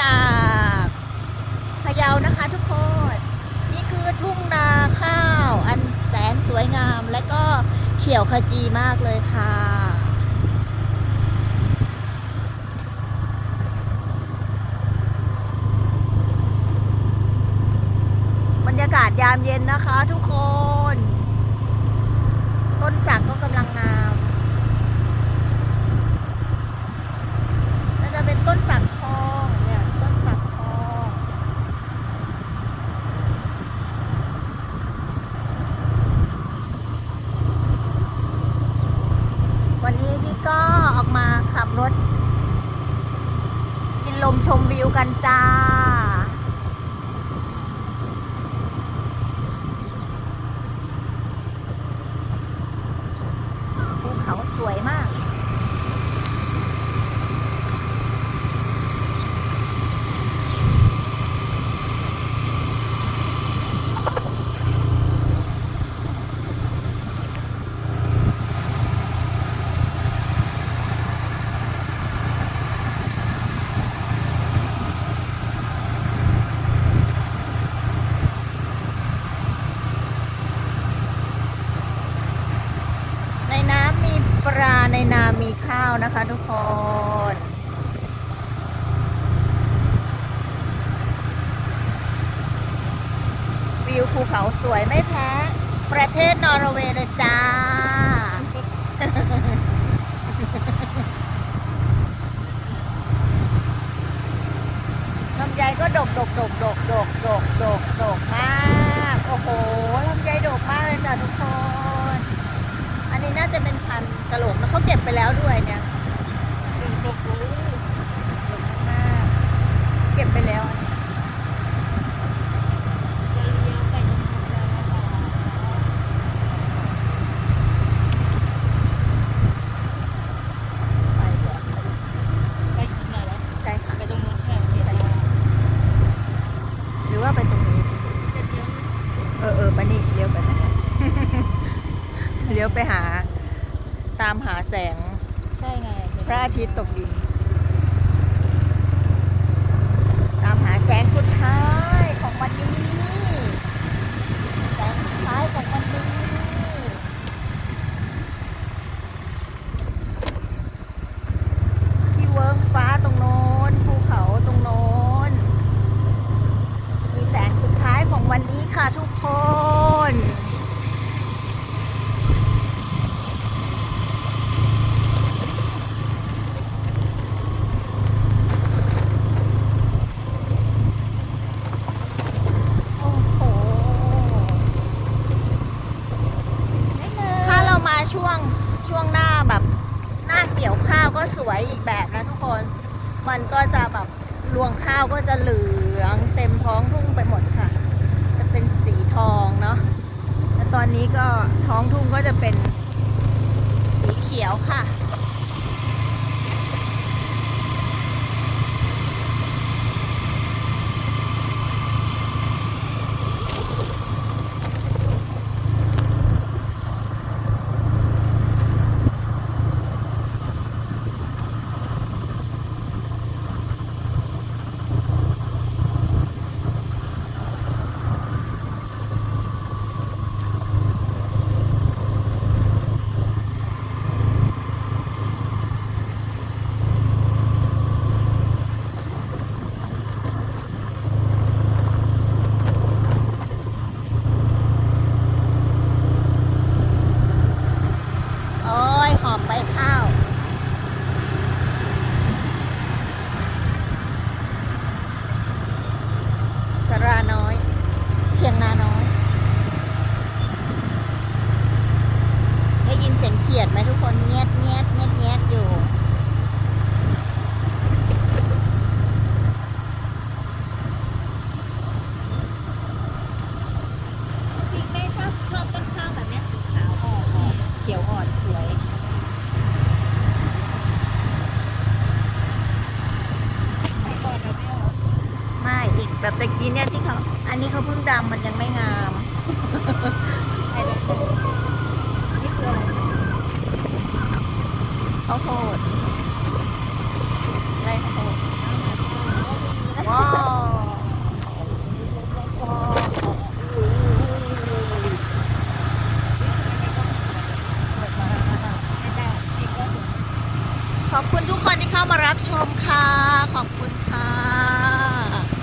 จากพะเยานะคะทุกคน นี่คือทุ่งนาข้าว อันแสนสวยงาม และก็เขียวขจีมากเลยค่ะบรรยากาศยามเย็นนะคะทุกคน ต้นสักก็กำลังงาม น่าจะเป็นต้นสักทองเนี่ยต้นสักทอง วันนี้นี่ก็ออกมาขับรถ กินลมชมวิวกันจ้า ภูเขาสวยมาก ในน้ำมีปลาในนามีข้าว นะคะทุกคนวิวภูเขาสวยไม่แพ้ ประเทศนอร์เวย์เลยจ้า ลำไยก็ดกดกดกดกดกดกดกดกมาก โอ้โห ลำไยดกมากเลยจ้ะทุกคน อันนี้น่าจะเป็นพันกระโหลกแล้วเขาเก็บไปแล้วด้วยเนี่ยดกดกมากเก็บไปแล้ว ไปเดี๋ยวใช่ค่ะ หรือว่าไปตรงนี้ เออเออไปนี่เลี้ยวไปนะ เลี้ ยวไปหาตามหาแสงพระอาทิตย์ตกดิน ตามหาแสงสุดท้ายของวันนี้ แสงสุดท้ายของวันนี้ ที่เวิร์กฟ้าตรงโน้นภูเขาตรงโน้น มีแสงสุดท้ายของวันนี้ค่ะทุกคน โอ้โห ถ้าเรามา ช่วงช่วงหน้าแบบหน้าเกี่ยวข้าวก็สวยอีกแบบนะทุกคน มันก็จะแบบรวงข้าวก็จะเหลืองเต็มท้องทุ่งไปหมดค่ะ จะเป็นสีทองเนาะ แล้วตอนนี้ก็ท้องทุ่งก็จะเป็นสีเขียวค่ะ โอ้ย หอมใบข้าว สราน้อย เชียงนาน้อย ได้ยินเสียงเขียดไหมทุกคนเงียดเงียดเงียดเงียดอยู่ พี่แม่ชอบชอบต้นข้าวแบบเนี้ยสีขาวอ่อนอ่อน เขียวอ่อนสวย ไม่ก่อนนะแม่เหรอ ไม่อีก แบบตะกี้เนี่ยที่เขาอันนี้เขาเพิ่งดำมันยังไม่งามไอ้แบบนี้นี่คืออะไรข้าวโพดไร่ข้าวโพดอ๋อมีไว้าวขอบคุณทุกคนที่เข้ามารับชมค่ะ ขอบคุณค่ะ